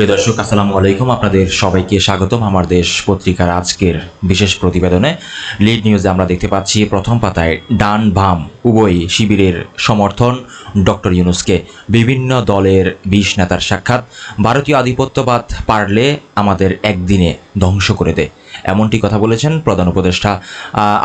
প্রিয় দর্শক, আসসালামু আলাইকুম। আপনাদের সবাইকে স্বাগতম আমার দেশ পত্রিকার আজকের বিশেষ প্রতিবেদনে। লিড নিউজে আমরা দেখতে পাচ্ছি, প্রথম পাতায় ডান বাম উভয় শিবিরের সমর্থন ডক্টর ইউনুসকে। বিভিন্ন দলের বিশ নেতার সাক্ষাৎ। ভারতীয় আধিপত্যবাদ পারলে আমাদের একদিনে ধ্বংস করে দেয় এমনটি কথা বলেছেন প্রধান উপদেষ্টা।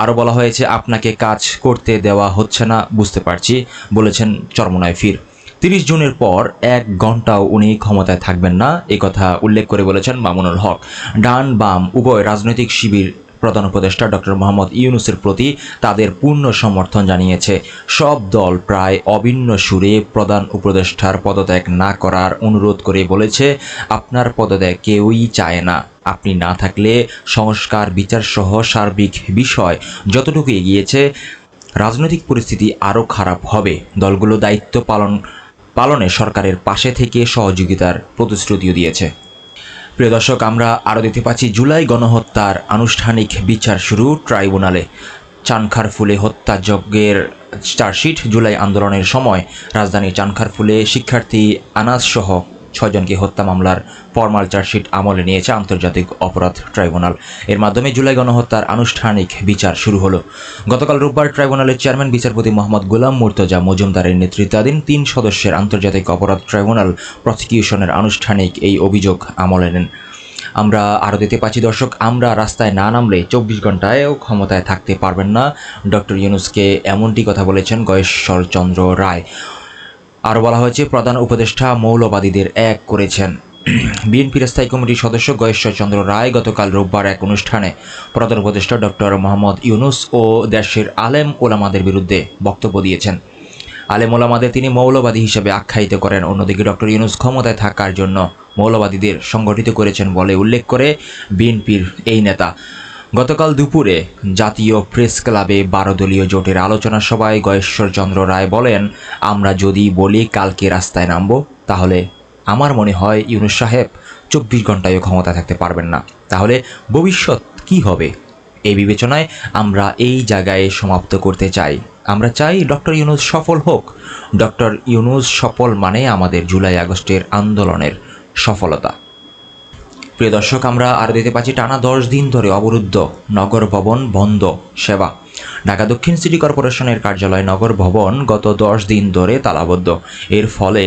আরও বলা হয়েছে, আপনাকে কাজ করতে দেওয়া হচ্ছে না, বুঝতে পারছি, বলেছেন চরমনায় ফির। তিরিশ জুনের পর এক ঘন্টাও উনি ক্ষমতায় থাকবেন না এই কথা উল্লেখ করে বলেছেন মামুনুল হক। ডান বাম উভয় রাজনৈতিক শিবির প্রধান উপদেষ্টা ডক্টর মোহাম্মদ ইউনুসের প্রতি তাদের পূর্ণ সমর্থন জানিয়েছে। সব দল প্রায় অভিন্ন সুরে প্রধান উপদেষ্টার পদত্যাগ না করার অনুরোধ করে বলেছে, আপনার পদত্যাগ কেউই চায় না। আপনি না থাকলে সংস্কার, বিচার সহ সার্বিক বিষয় যতটুকু এগিয়েছে, রাজনৈতিক পরিস্থিতি আরও খারাপ হবে। দলগুলো দায়িত্ব পালন পালনে সরকারের পাশে থেকে সহযোগিতার প্রতিশ্রুতিও দিয়েছে। প্রিয় দর্শক, আমরা আরও দেখতে পাচ্ছি, জুলাই গণহত্যার আনুষ্ঠানিক বিচার শুরু ট্রাইব্যুনালে। চানখারফুলে হত্যাযজ্ঞের চার্জশিট জুলাই আন্দোলনের সময় রাজধানীর চানখারফুলে শিক্ষার্থী আনাস সহ ছয়জনকে হত্যা মামলার ফরমাল চার্জশিট আমলে নিয়েছে আন্তর্জাতিক অপরাধ ট্রাইব্যুনাল। এর মাধ্যমে জুলাই গণহত্যার আনুষ্ঠানিক বিচার শুরু হলো। গতকাল রোববার ট্রাইব্যুনালের চেয়ারম্যান বিচারপতি মোহাম্মদ গোলাম মুর্তজা মজুমদারের নেতৃত্বাধীন তিন সদস্যের আন্তর্জাতিক অপরাধ ট্রাইব্যুনাল প্রসিকিউশনের আনুষ্ঠানিক এই অভিযোগ আমলে নেন। আমরা আরও দেখতে পাচ্ছি, দর্শক, আমরা রাস্তায় না নামলে চব্বিশ ঘন্টায়ও ক্ষমতায় থাকতে পারবেন না। ডক্টর ইউনুসকে এমনটি কথা বলেছেন গয়েশ্বরচন্দ্র রায়। আরও বলা হয়েছে, প্রধান উপদেষ্টা মৌলবাদীদের এক করেছেন। বিএনপির স্থায়ী কমিটির সদস্য গয়েশ্বর চন্দ্র রায় গতকাল রোববার এক অনুষ্ঠানে প্রধান উপদেষ্টা ডক্টর মোহাম্মদ ইউনুস ও দেশের আলেম ওলামাদের বিরুদ্ধে বক্তব্য দিয়েছেন। আলেম ওলামাদের তিনি মৌলবাদী হিসেবে আখ্যায়িত করেন। অন্যদিকে ডক্টর ইউনুস ক্ষমতায় থাকার জন্য মৌলবাদীদের সংগঠিত করেছেন বলে উল্লেখ করে বিএনপির এই নেতা। গতকাল দুপুরে জাতীয় প্রেস ক্লাবে বারো দলীয় জোটের আলোচনা সভায় গয়েশ্বর চন্দ্র রায় বলেন, আমরা যদি বলি কালকে রাস্তায় নামব, তাহলে আমার মনে হয় ইউনুস সাহেব চব্বিশ ঘন্টায়ও ক্ষমতা থাকতে পারবেন না। তাহলে ভবিষ্যৎ কি হবে? এই বিবেচনায় আমরা এই জায়গায় সমাপ্ত করতে চাই। আমরা চাই ডক্টর ইউনুস সফল হোক। ডক্টর ইউনুস সফল মানে আমাদের জুলাই আগস্টের আন্দোলনের সফলতা। প্রিয় দর্শক, আমরা আরও দেখতে পাচ্ছি, টানা দশ দিন ধরে অবরুদ্ধ নগর ভবন বন্ধ, সেবা। ঢাকা দক্ষিণ সিটি কর্পোরেশনের কার্যালয় নগর ভবন গত দশ দিন ধরে তালাবদ্ধ। এর ফলে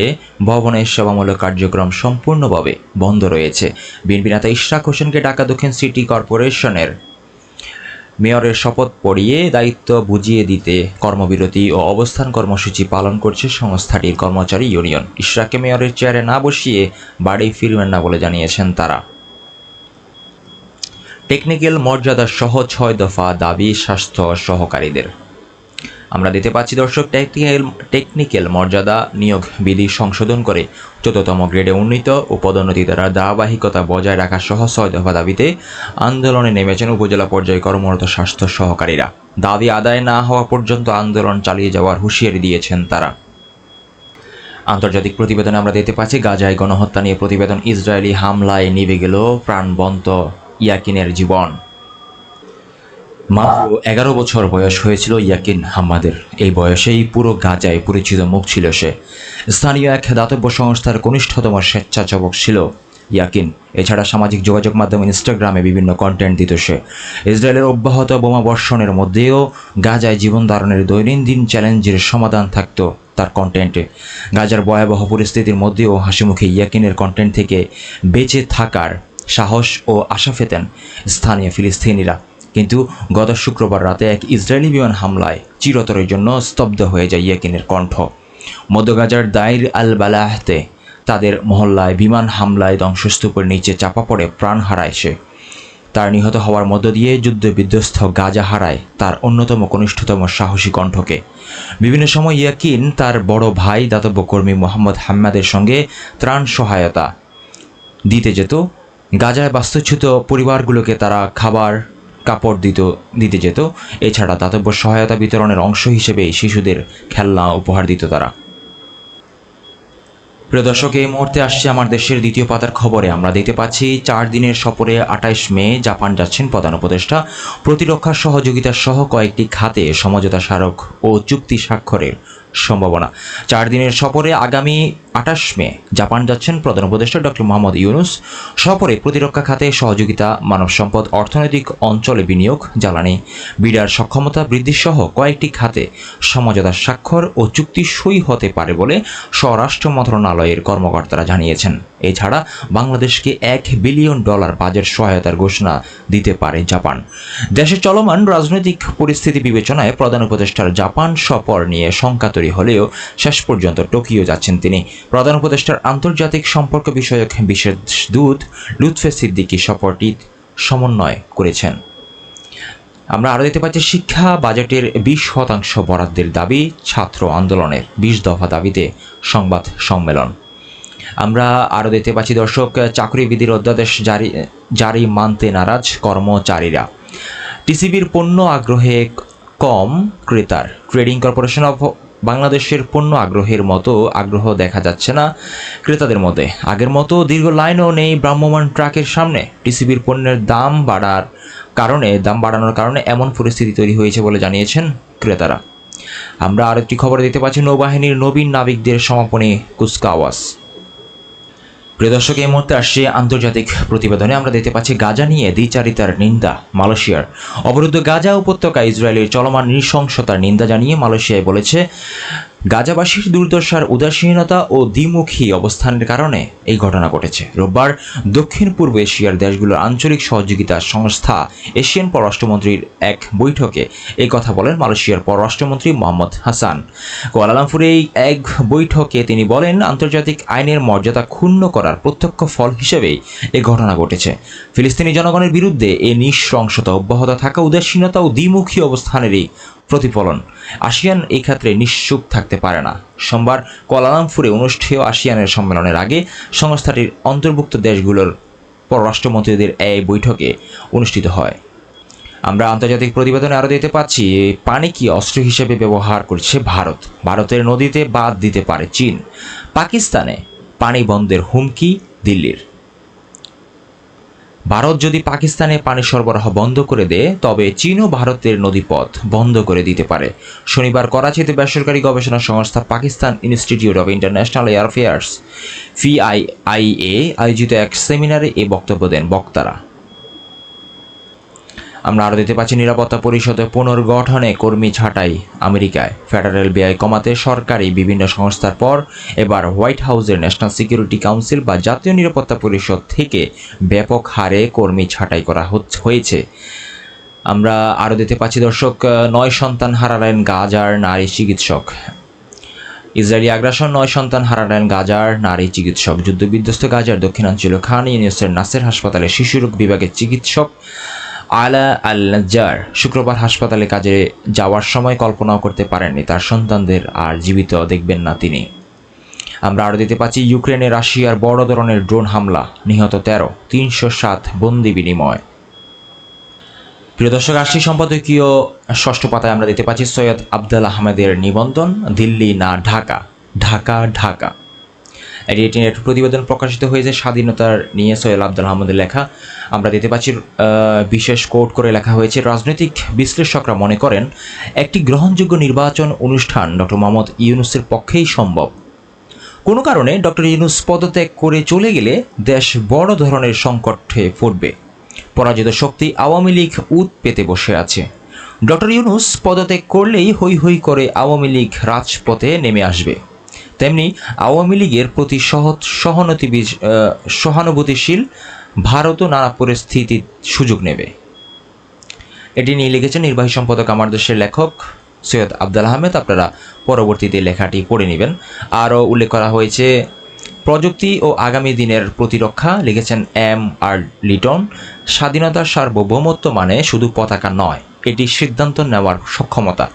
ভবনের সেবামূলক কার্যক্রম সম্পূর্ণভাবে বন্ধ রয়েছে। বিএনপি নেতা ইশরাক হোসেনকে ঢাকা দক্ষিণ সিটি কর্পোরেশনের মেয়রের শপথ পড়িয়ে দায়িত্ব বুঝিয়ে দিতে কর্মবিরতি ও অবস্থান কর্মসূচি পালন করছে সংস্থাটির কর্মচারী ইউনিয়ন। ইশরাককে মেয়রের চেয়ারে না বসিয়ে বাড়ি ফিরবেন না বলে জানিয়েছেন তারা। টেকনিক্যাল মর্যাদা সহ ছয় দফা দাবি স্বাস্থ্য সহকারীদের। আমরা দিতে পাচ্ছি, দর্শক, টেকনিক্যাল টেকনিক্যাল মর্যাদা নিয়োগ বিধি সংশোধন করে চতুর্থম গ্রেডে উন্নীত ও পদোন্নতি দ্বারা ধারাবাহিকতা বজায় রাখা সহ ছয় দফা দাবিতে আন্দোলনে নেমেছেন উপজেলা পর্যায়ে কর্মরত স্বাস্থ্য সহকারীরা। দাবি আদায় না হওয়া পর্যন্ত আন্দোলন চালিয়ে যাওয়ার হুঁশিয়ারি দিয়েছেন তারা। আন্তর্জাতিক প্রতিবেদনে আমরা দেখতে পাচ্ছি, গাজায় গণহত্যা নিয়ে প্রতিবেদন ইসরায়েলি হামলায় নিভে গেল প্রাণবন্ত ইয়াকিনের জীবন। মাত্র এগারো বছর বয়স হয়েছিল ইয়াকিন হাম্মাদের। এই বয়সেই পুরো গাজায় পরিচিত মুখ ছিল সে। স্থানীয় এক দাতব্য সংস্থার কনিষ্ঠতম স্বেচ্ছাসেবক ছিল ইয়াকিন। এছাড়া সামাজিক যোগাযোগ মাধ্যম ইনস্টাগ্রামে বিভিন্ন কন্টেন্ট দিত সে। ইসরায়েলের অব্যাহত বোমা বর্ষণের মধ্যেও গাজায় জীবন ধারণের দৈনন্দিন চ্যালেঞ্জের সমাধান থাকত তার কন্টেন্টে গাজার ভয়াবহ পরিস্থিতির মধ্যেও হাসিমুখে ইয়াকিনের কন্টেন্ট থেকে বেঁচে থাকার সাহস ও আশা পেতেন স্থানীয় ফিলিস্তিনিরা। কিন্তু গত শুক্রবার রাতে এক ইসরায়েলি বিমান হামলায় চিরতরের জন্য স্তব্ধ হয়ে যায় ইয়াকিনের কণ্ঠ। মধ্য গাজার দাইর আল বালাহতে তাদের মহল্লায় বিমান হামলায় ধ্বংসস্তূপের নিচে চাপা পড়ে প্রাণ হারায় সে। তার নিহত হওয়ার মধ্য দিয়ে যুদ্ধে বিধ্বস্ত গাজা হারায় তার অন্যতম কনিষ্ঠতম সাহসী কণ্ঠকে। বিভিন্ন সময় ইয়াকিন তার বড় ভাই দাতব্য কর্মী মোহাম্মদ হাম্মাদের সঙ্গে ত্রাণ সহায়তা দিতে যেত গাজায় বাস্তুচ্যুত পরিবারগুলোকে তারা খাবার, কাপড় দিত, দিতে যেত। এছাড়া দাতব্য সহায়তা বিতরণের অংশ হিসেবে শিশুদের খেলনা উপহার দিত তারা। প্রিয় দর্শক, এই মুহূর্তে আসছে আমার দেশের দ্বিতীয় পাতার খবরে। আমরা দেখতে পাচ্ছি, চার দিনের সফরে আঠাইশ মে জাপান যাচ্ছেন প্রধান উপদেষ্টা। প্রতিরক্ষা সহযোগিতা সহ কয়েকটি খাতে সমঝোতা স্মারক ও চুক্তি স্বাক্ষরের সম্ভাবনা। চার দিনের সফরে আগামী আঠাশ মে জাপান যাচ্ছেন প্রধান উপদেষ্টা ডক্টর মোহাম্মদ ইউনুস। সফরে প্রতিরক্ষা খাতে সহযোগিতা, মানব সম্পদ, অর্থনৈতিক অঞ্চলে বিনিয়োগ, জ্বালানি, বিডার সক্ষমতা বৃদ্ধিসহ কয়েকটি খাতে সমঝোতা স্বাক্ষর ও চুক্তি সই হতে পারে বলে স্বরাষ্ট্র মন্ত্রণালয়ের কর্মকর্তারা জানিয়েছেন। এছাড়া বাংলাদেশকে এক বিলিয়ন ডলার বাজেট সহায়তার ঘোষণা দিতে পারে জাপান। দেশে চলমান রাজনৈতিক পরিস্থিতি বিবেচনায় প্রধান উপদেষ্টার জাপান সফর নিয়ে শঙ্কা তৈরি হলেও শেষ পর্যন্ত টোকিও যাচ্ছেন তিনি। প্রধান উপদেষ্টার আন্তর্জাতিক সম্পর্ক বিষয়ক বিশেষ দূত লুৎফে সিদ্দিকি সফরটি সমন্বয় করেছেন। আমরা আরও দেখতে পাচ্ছি, শিক্ষা বাজেটের বিশ শতাংশ বরাদ্দের দাবি ছাত্র আন্দোলনের বিশ দফা দাবিতে সংবাদ সম্মেলন। আমরা আরও দেখতে পাচ্ছি, দর্শক চাকরিবিধির অধ্যাদেশ জারি জারি মানতে নারাজ কর্মচারীরা। টিসিবির পণ্য আগ্রহে কম ক্রেতার। ট্রেডিং কর্পোরেশন অফ বাংলাদেশের পণ্য আগ্রহের মতো আগ্রহ দেখা যাচ্ছে না ক্রেতাদের মধ্যে। আগের মতো দীর্ঘ লাইনও নেই ভ্রাম্যমাণ ট্রাকের সামনে। টিসিবির পণ্যের দাম বাড়ার কারণে, দাম বাড়ানোর কারণে এমন পরিস্থিতি তৈরি হয়েছে বলে জানিয়েছেন ক্রেতারা। আমরা আরেকটি খবর দিতে পাচ্ছি, নৌবাহিনীর নবীন নাবিকদের সমাপনী কুচকাওয়াজ। প্রিয় দর্শক, এই মুহূর্তে আসছে আন্তর্জাতিক প্রতিবেদনে। আমরা দেখতে পাচ্ছি গাজা নিয়ে দ্বিচারিতার নিন্দা মালয়েশিয়ার। অবরুদ্ধ গাজা উপত্যকা ইসরায়েলের চলমান নৃশংসতার নিন্দা জানিয়ে মালয়েশিয়ায় বলেছে গাজাবাসীর দুর্দশার উদাসীনতা ও দ্বিমুখী অবস্থানের কারণে এই ঘটনা ঘটেছে। রোববার দক্ষিণ পূর্ব এশিয়ার দেশগুলোর আঞ্চলিক সহযোগিতা সংস্থা এশিয়ান পররাষ্ট্রমন্ত্রীর এক বৈঠকে এই কথা বলেন মালয়েশিয়ার পররাষ্ট্রমন্ত্রী মোহাম্মদ হাসান। কোয়ালালামপুরে এই এক বৈঠকে তিনি বলেন, আন্তর্জাতিক আইনের মর্যাদা ক্ষুণ্ণ করার প্রত্যক্ষ ফল হিসেবেই এ ঘটনা ঘটেছে। ফিলিস্তিনি জনগণের বিরুদ্ধে এ নৃশংসতা অব্যাহত থাকা উদাসীনতা ও দ্বিমুখী অবস্থানেরই প্রতিফলন। আসিয়ান এই ক্ষেত্রে নিশ্চুপ থাকতে পারে না। সোমবার কোয়ালালামপুরে অনুষ্ঠেয় আসিয়ানের সম্মেলনের আগে সংস্থাটির অন্তর্ভুক্ত দেশগুলোর পররাষ্ট্রমন্ত্রীদের এই বৈঠকে অনুষ্ঠিত হয়। আমরা আন্তর্জাতিক প্রতিবেদনে আরও দেখতে পাচ্ছি পানি কি অস্ত্র হিসেবে ব্যবহার করছে ভারত? ভারতের নদীতে বাদ দিতে পারে চীন। পাকিস্তানে পানি বন্ধের হুমকি দিল্লির। ভারত যদি পাকিস্তানে পানি সরবরাহ বন্ধ করে দেয়, তবে চীনও ভারতের নদীপথ বন্ধ করে দিতে পারে। শনিবার করাচিতে বেসরকারি গবেষণা সংস্থা Pakistan institute of international affairs PIIA আয়োজিত এক সেমিনারে এ বক্তব্য দেন বক্তারা। আমরা আরও দিতে পাচ্ছি, নিরাপত্তা পরিষদে পুনর্গঠনে কর্মী ছাঁটাই আমেরিকায়। ফেডারেল ব্যয় কমাতে সরকারি বিভিন্ন সংস্থার পর এবার হোয়াইট হাউসের ন্যাশনাল সিকিউরিটি কাউন্সিল বা জাতীয় নিরাপত্তা পরিষদ থেকে ব্যাপক হারে কর্মী ছাঁটাই করা হয়েছে। আমরা আরও দিতে পাচ্ছি, দর্শক, নয় সন্তান হারালেন গাজার নারী চিকিৎসক। ইসরায়েলি আগ্রাসন, নয় সন্তান হারালেন গাজার নারী চিকিৎসক। যুদ্ধবিধ্বস্ত গাজার দক্ষিণাঞ্চলীয় খান ইউনিভার্সের নাসের হাসপাতালে শিশুরোগ বিভাগের চিকিৎসক আলা আল নাজ্জার শুক্রবার হাসপাতালে কাজে যাওয়ার সময় কল্পনাও করতে পারেননি। তার সন্তানদের আর জীবিত দেখবেন না তিনি। আমরা আরও দিতে পাচ্ছি, ইউক্রেনে রাশিয়ার বড় ধরনের ড্রোন হামলা, নিহত তেরো, তিনশো সাত বন্দি বিনিময়। প্রিয় দর্শক আসছি সম্পাদকীয় ষষ্ঠ পাতায় আমরা দিতে পাচ্ছি সৈয়দ আবদাল আহমেদের নিবন্ধন, দিল্লি না ঢাকা? ঢাকা ঢাকা। এটি একটি প্রতিবেদন প্রকাশিত হয়েছে স্বাধীনতার নিয়ে সৈয়দ আবদাল আহমেদের লেখা। আমরা দেখতে পাচ্ছি বিশেষ কোট করে লেখা হয়েছে, রাজনৈতিক বিশ্লেষকরা মনে করেন একটি গ্রহণযোগ্য নির্বাচন অনুষ্ঠান ডক্টর মোহাম্মদ ইউনুসের পক্ষেই সম্ভব। কোনো কারণে ডক্টর ইউনুস পদত্যাগ করে চলে গেলে দেশ বড় ধরনের সংকটে পড়বে। পরাজিত শক্তি আওয়ামী লীগ উত পেতে বসে আছে। ডক্টর ইউনুস পদত্যাগ করলেই হৈ হৈ করে আওয়ামী লীগ রাজপথে নেমে আসবে। তেমনি আওয়ামী লীগের প্রতি সহানুতি সহানুভূতিশীল ভারতও নানা পরিস্থিতির সুযোগ নেবে। এটি নিয়ে লিখেছেন নির্বাহী সম্পাদক আমার দেশের লেখক সৈয়দ আবদাল আহমেদ। আপনারা পরবর্তীতে লেখাটি পড়ে নেবেন। আরও উল্লেখ করা হয়েছে, প্রযুক্তি ও আগামী দিনের প্রতিরক্ষা, লিখেছেন এম আর লিটন স্বাধীনতার সার্বভৌমত্ব মানে শুধু পতাকা নয়, এটি সিদ্ধান্ত নেওয়ার সক্ষমতা।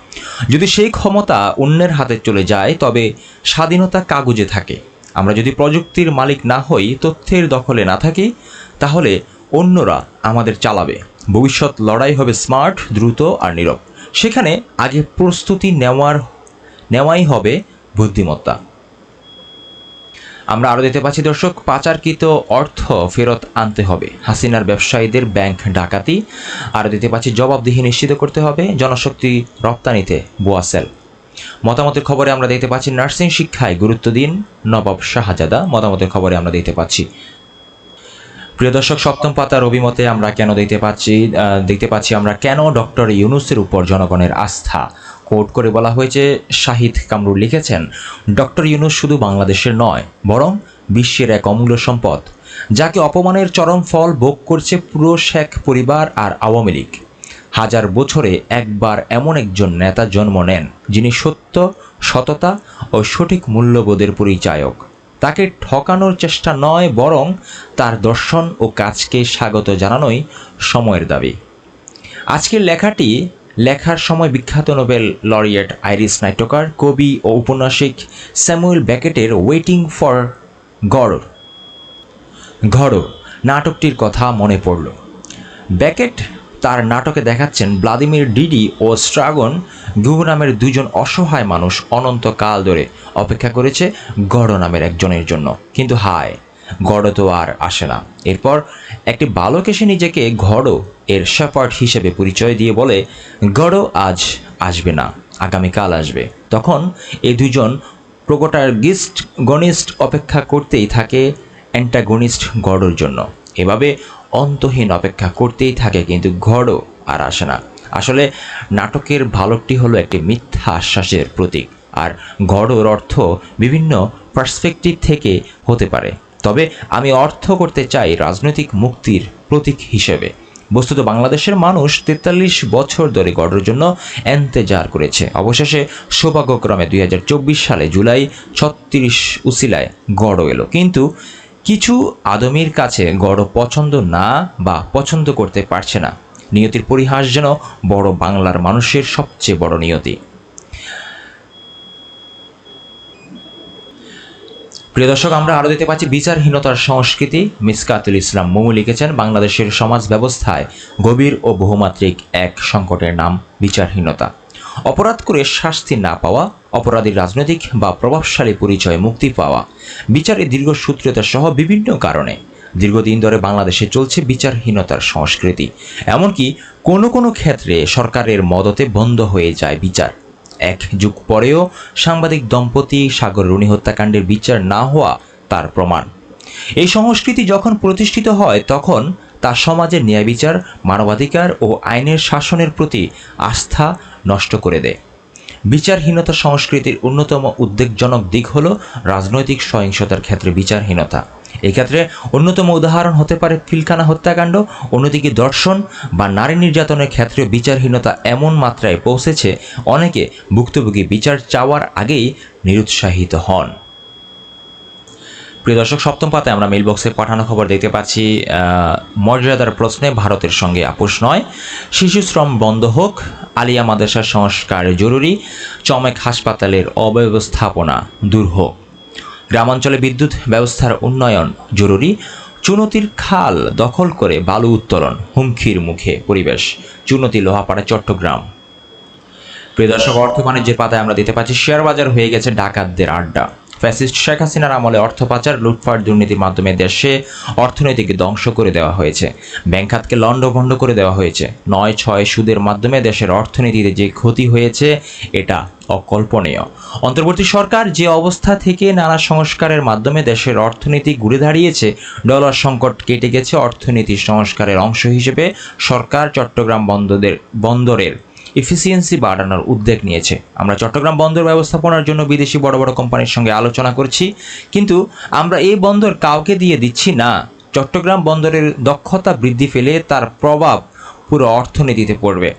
যদি সেই ক্ষমতা অন্যের হাতে চলে যায়, তবে স্বাধীনতা কাগজে থাকে। আমরা যদি প্রযুক্তির মালিক না হই, তথ্যের দখলে না থাকি তাহলে অন্যরা আমাদের চালাবে। ভবিষ্যৎ লড়াই হবে স্মার্ট, দ্রুত আর নীরব। সেখানে আগে প্রস্তুতি নেওয়ার, নেওয়াই হবে বুদ্ধিমত্তা। আমরা আরও দেখতে পাচ্ছি দর্শক, পাচারকৃত অর্থ ফেরত আনতে হবে। হাসিনার ব্যবসায়ীদের ব্যাংক ডাকাতি। আরও দেখতে পাচ্ছি, জবাবদিহি নিশ্চিত করতে হবে জনশক্তি রপ্তানিতে বোয়াসেল। মতামতের খবরে আমরা দেখতে পাচ্ছি, নার্সিং শিক্ষায় গুরুত্ব দিন নবাব শাহজাদা। মতামতের খবরে আমরা দেখতে পাচ্ছি প্রিয় দর্শক, সপ্তম পাতার অভিমতে আমরা কেন দেখতে পাচ্ছি দেখতে পাচ্ছি আমরা কেন ডক্টর ইউনুসের উপর জনগণের আস্থা? কোট করে বলা হয়েছে, শাহিদ কামরুল লিখেছেন, ডক্টর ইউনুস শুধু বাংলাদেশের নয়, বরং বিশ্বের এক অমূল্য সম্পদ, যাকে অপমানের চরম ফল ভোগ করছে পুরো শেখ পরিবার আর আওয়ামী লীগ। হাজার বছরে একবার এমন একজন নেতা জন্ম নেন, যিনি সত্য, সততা ও সঠিক মূল্যবোধের পরিচায়ক। তাকে ঠকানোর চেষ্টা নয়, বরং তার দর্শন ও কাজকে স্বাগত জানানোই সময়ের দাবি। আজকের লেখাটি লেখার সময় বিখ্যাত নোবেল লরিয়েট আইরিস নাইটকার কবি ও উপন্যাসিক স্যামুয়েল ব্যাকেটের ওয়েটিং ফর গড়। ঘড় নাটকটির কথা মনে পড়ল। ব্যাকেট তার নাটকে দেখাচ্ছেন ভ্লাদিমির ডিডি ও স্ট্রাগন গুহু নামের দুজন অসহায় মানুষ অনন্তকাল ধরে অপেক্ষা করেছে গড় নামের একজনের জন্য। কিন্তু হায়, গড় তো আর আসে না। এরপর একটি বালক এসে নিজেকে ঘড় এর শেপার্ড হিসেবে পরিচয় দিয়ে বলে, গড় আজ আসবে না, আগামীকাল আসবে। তখন এই দুজন প্রোগোটার্গিস্ট গনিস্ট অপেক্ষা করতেই থাকে অ্যান্টাগনিস্ট গড়ের জন্য। এভাবে অন্তহীন অপেক্ষা করতেই থাকে কিন্তু ঘড়ও আর আসে না। আসলে নাটকের ভালকটি হলো একটি মিথ্যা আশ্বাসের প্রতীক আর গড়র অর্থ বিভিন্ন পার্সপেক্টিভ থেকে হতে পারে। তবে আমি অর্থ করতে চাই রাজনৈতিক মুক্তির প্রতীক হিসেবে। বস্তুত বাংলাদেশের মানুষ তেতাল্লিশ বছর ধরে গড়ের জন্য এন্তেজার করেছে। অবশেষে সৌভাগ্যক্রমে দুই হাজার চব্বিশ সালে জুলাই ছত্রিশ উসিলায় গড় এলো। কিন্তু কিছু আদমির কাছে গড় পছন্দ না বা পছন্দ করতে পারছে না। নিয়তির পরিহাস যেন বড় বাংলার মানুষের সবচেয়ে বড় নিয়তি। প্রিয় দর্শক, আমরা আরও দেখতে পাচ্ছি বিচারহীনতার সংস্কৃতি। মিসকাতুল ইসলাম মোমু লিখেছেন, বাংলাদেশের সমাজ ব্যবস্থায় গভীর ও বহুমাত্রিক এক সংকটের নাম বিচারহীনতা। অপরাধ করে শাস্তি না পাওয়া অপরাধীর রাজনৈতিক বা প্রভাবশালী পরিচয়ে মুক্তি পাওয়া। বিচারে দীর্ঘসূত্রতা সহ বিভিন্ন কারণে। দীর্ঘদিন ধরে বাংলাদেশে চলছে বিচারহীনতার সংস্কৃতি। এমনকি কোনো কোনো ক্ষেত্রে সরকারের মদতে বন্ধ হয়ে যায় বিচার। এক যুগ পরেও সাংবাদিক দম্পতি সাগর রুনি হত্যাকাণ্ডের বিচার না হওয়া তার প্রমাণ। এই সংস্কৃতি যখন প্রতিষ্ঠিত হয়, তখন তা সমাজের ন্যায় বিচার, মানবাধিকার ও আইনের শাসনের প্রতি আস্থা নষ্ট করে দেয়। বিচারহীনতা সংস্কৃতির অন্যতম উদ্বেগজনক দিক হল রাজনৈতিক সহিংসতার ক্ষেত্রে বিচারহীনতা। এক্ষেত্রে অন্যতম উদাহরণ হতে পারে ফিলখানা হত্যাকাণ্ড, অন্যদিকে দর্শন বা নারী নির্যাতনের ক্ষেত্রে বিচারহীনতা এমন মাত্রায় পৌঁছেছে, অনেকে ভুক্তভোগী বিচার চাওয়ার আগেই নিরুৎসাহিত হন। প্রিয় দর্শক, সপ্তম পাতায় আমরা মেল বক্সে পাঠানো খবর দেখতে পাচ্ছি। মর্যাদার প্রশ্নে ভারতের সঙ্গে আপোষ নয়। শিশু শ্রম বন্ধ হোক, আলিয়া মাদ্রাসার সংস্কার জরুরি, চমেক হাসপাতালের অব্যবস্থাপনা দূর হোক। গ্রামাঞ্চলে বিদ্যুৎ ব্যবস্থার উন্নয়ন জরুরি, চুনতির খাল দখল করে বালু উত্তোলন, হুমকির মুখে পরিবেশ, চুনতি লোহাপাড়া, চট্টগ্রাম। প্রিয় দর্শক, অর্থ বাণিজ্যের পাতায় আমরা দিতে পাচ্ছি শেয়ার বাজার হয়ে গেছে ডাকাতদের আড্ডা। ফ্যাসিস্ট শেখ হাসিনার আমলে অর্থ পাচার, লুটপাট, দুর্নীতির মাধ্যমে দেশে অর্থনীতিকে ধ্বংস করে দেওয়া হয়েছে। ব্যাংক খাতকে লণ্ডভণ্ড করে দেওয়া হয়েছে। নয় ছয় সুদের মাধ্যমে দেশের অর্থনীতিতে যে ক্ষতি হয়েছে, এটা অকল্পনীয়। অন্তর্বর্তী সরকার যে অবস্থা থেকে নানা সংস্কারের মাধ্যমে দেশের অর্থনীতি ঘুরে দাঁড়িয়েছে, ডলার সংকট কেটে গেছে অর্থনীতি সংস্কারের অংশ হিসেবে। সরকার চট্টগ্রাম বন্দরের বন্দরের এফিসিয়েন্সি বাড়ানোর উদ্যোগ নিয়েছে। আমরা চট্টগ্রাম বন্দর ব্যবস্থাপনার জন্য বিদেশি বড় বড় কোম্পানির সঙ্গে আলোচনা করছি, কিন্তু আমরা এই বন্দর কাউকে দিয়ে দিচ্ছি না। চট্টগ্রাম বন্দরের দক্ষতা বৃদ্ধি পেলে তার প্রভাব পুরো অর্থনীতিতে পড়বে।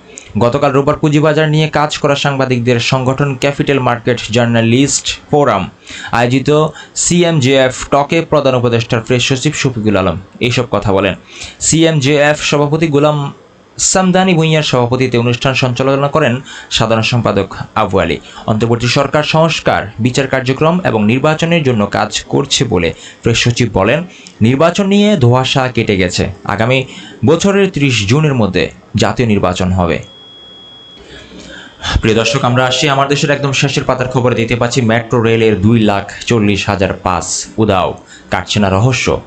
গতকাল রোববার পুঁজিবাজার নিয়ে কাজ করা সাংবাদিকদের সংগঠন ক্যাপিটাল মার্কেট জার্নালিস্ট ফোরাম, আয়োজিত সিএমজেএফ টকে প্রধান উপদেষ্টার প্রেস সচিব শফিকুল আলম এইসব কথা বলেন। সিএমজেএফ সভাপতি গোলাম সামদানি ভুঁইয়ার সভাপতিতে অনুষ্ঠান সঞ্চালনা করেন সাধারণ সম্পাদক আবু আলী। অন্তর্বর্তী সরকার সংস্কার, বিচার কার্যক্রম এবং নির্বাচনের জন্য কাজ করছে বলে প্রেস সচিব বলেন, নির্বাচন নিয়ে ধোঁয়াশা কেটে গেছে। আগামী বছরের ত্রিশ জুনের মধ্যে জাতীয় নির্বাচন হবে। প্রিয় দর্শক, আমরা আসছি আমার দেশের একদম শেষের পাতার খবর। দিতে পাচ্ছি, মেট্রো রেলের দুই লাখ চল্লিশ হাজার পাস। উদাও, কাটছে না রহস্য।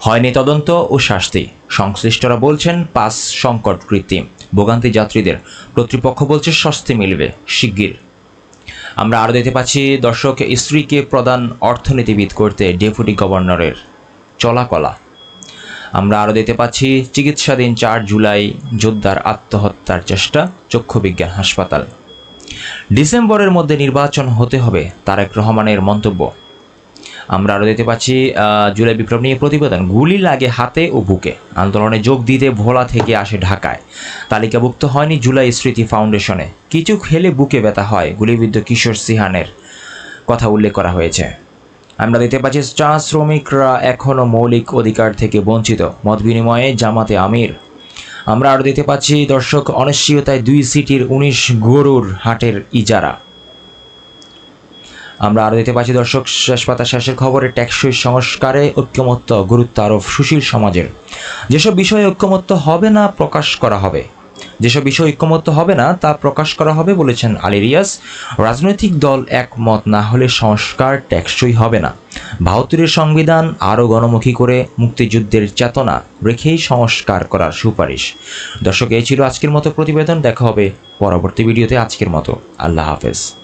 হয়নি তদন্ত ও শাস্তি। সংশ্লিষ্টরা বলছেন পাস সংকট কৃত্রিম। ভোগান্তি যাত্রীদের। কর্তৃপক্ষ বলছে স্বস্তি মিলবে, শিগগির। আমরা আরও দেখতে পাচ্ছি, দর্শক, স্ত্রীকে প্রধান অর্থনীতিবিদ করতে ডেপুটি গভর্নরের চলাকলা। আমরা আরও দেখতে পাচ্ছি, চিকিৎসাধীন চার জুলাই যোদ্ধার আত্মহত্যার চেষ্টা, চক্ষু বিজ্ঞান হাসপাতাল। ডিসেম্বরের মধ্যে নির্বাচন হতে হবে, তারেক রহমানের মন্তব্য। আমরা আরও দেখতে পাচ্ছি জুলাই বিপ্লব নিয়ে প্রতিবেদন। গুলি লাগে হাতে ও বুকে। আন্দোলনে যোগ দিতে ভোলা থেকে আসে ঢাকায়। তালিকাভুক্ত হয়নি জুলাই স্মৃতি ফাউন্ডেশনে। কিছু খেলে বুকে ব্যথা হয়, গুলিবিদ্ধ কিশোর সিহানের কথা উল্লেখ করা হয়েছে। আমরা দেখতে পাচ্ছি চা শ্রমিকরা এখনও মৌলিক অধিকার থেকে বঞ্চিত। মত বিনিময়ে জামাতে আমির। আমরা আরও দেখতে পাচ্ছি, দর্শক অনিশ্চয়তায় দুই সিটির উনিশ গরুর হাটের ইজারা। আমরা আরও দেখতে পাচ্ছি, দর্শক, শেষ পাতা শেষের খবরে ট্যাক্সই সংস্কারে ঐক্যমত্য, গুরুত্ব আরোপ সুশীল সমাজের। যেসব বিষয়ে ঐক্যমত্য হবে না, প্রকাশ করা হবে। যেসব বিষয় ঐক্যমত্য হবে না, তা প্রকাশ করা হবে বলেছেন আলী রিয়াজ রাজনৈতিক দল একমত না হলে সংস্কার ট্যাক্সই হবে না। বাহাত্তরের সংবিধান আরও গণমুখী করে মুক্তিযুদ্ধের চেতনা রেখেই সংস্কার করার সুপারিশ। দর্শক, এই ছিল আজকের মতো প্রতিবেদন। দেখা হবে পরবর্তী ভিডিওতে আজকের মতো। আল্লাহ হাফেজ।